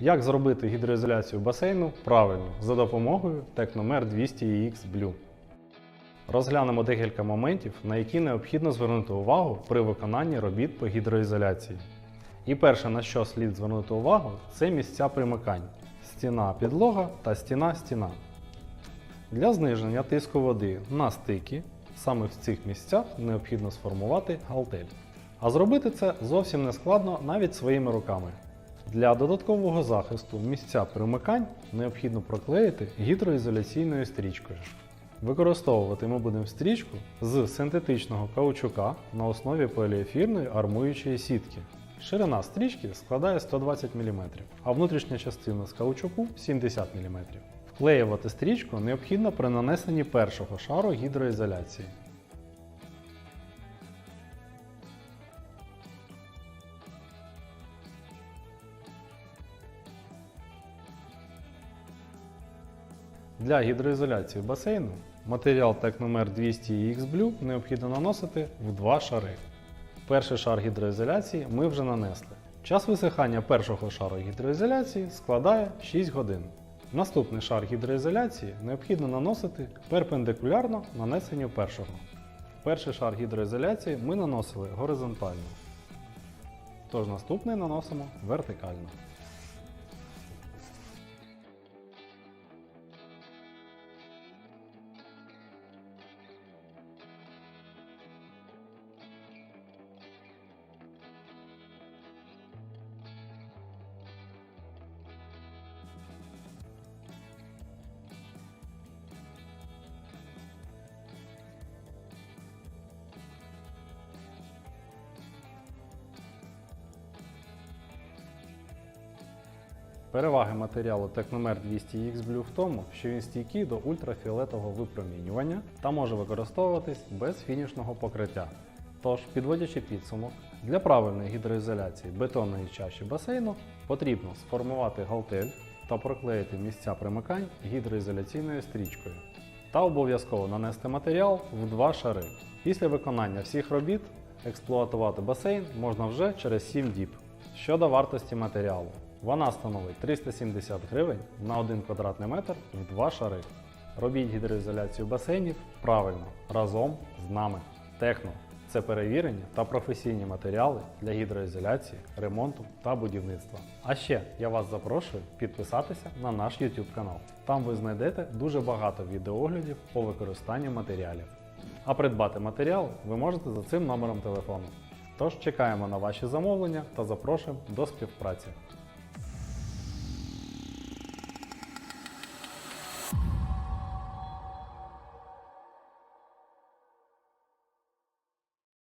Як зробити гідроізоляцію басейну правильно за допомогою Technomer 200EX Blue? Розглянемо декілька моментів, на які необхідно звернути увагу при виконанні робіт по гідроізоляції. І перше, на що слід звернути увагу, це місця примикань: стіна підлога та стіна стіна. Для зниження тиску води на стики саме в цих місцях необхідно сформувати галтель. А зробити це зовсім не складно навіть своїми руками. Для додаткового захисту місця примикань необхідно проклеїти гідроізоляційною стрічкою. Використовувати ми будемо стрічку з синтетичного каучука на основі поліефірної армуючої сітки. Ширина стрічки складає 120 мм, а внутрішня частина з каучуку 70 мм. Вклеювати стрічку необхідно при нанесенні першого шару гідроізоляції. Для гідроізоляції басейну матеріал Technomer 200 X Blue необхідно наносити в два шари. Перший шар гідроізоляції ми вже нанесли. Час висихання першого шару гідроізоляції складає 6 годин. Наступний шар гідроізоляції необхідно наносити перпендикулярно нанесенню першого. Перший шар гідроізоляції ми наносили горизонтально. Тож наступний наносимо вертикально. Переваги матеріалу Technomer 200X Blue в тому, що він стійкий до ультрафіолетового випромінювання та може використовуватись без фінішного покриття. Тож, підводячи підсумок, для правильної гідроізоляції бетонної чаші басейну потрібно сформувати галтель та проклеїти місця примикань гідроізоляційною стрічкою. Та обов'язково нанести матеріал в два шари. Після виконання всіх робіт експлуатувати басейн можна вже через 7 діб. Щодо вартості матеріалу, вона становить 370 гривень на 1 квадратний метр в два шари. Робіть гідроізоляцію басейнів правильно разом з нами. Техно це перевірені та професійні матеріали для гідроізоляції, ремонту та будівництва. А ще я вас запрошую підписатися на наш YouTube канал. Там ви знайдете дуже багато відеоглядів по використанню матеріалів. А придбати матеріал ви можете за цим номером телефону. Тож чекаємо на ваші замовлення та запрошуємо до співпраці.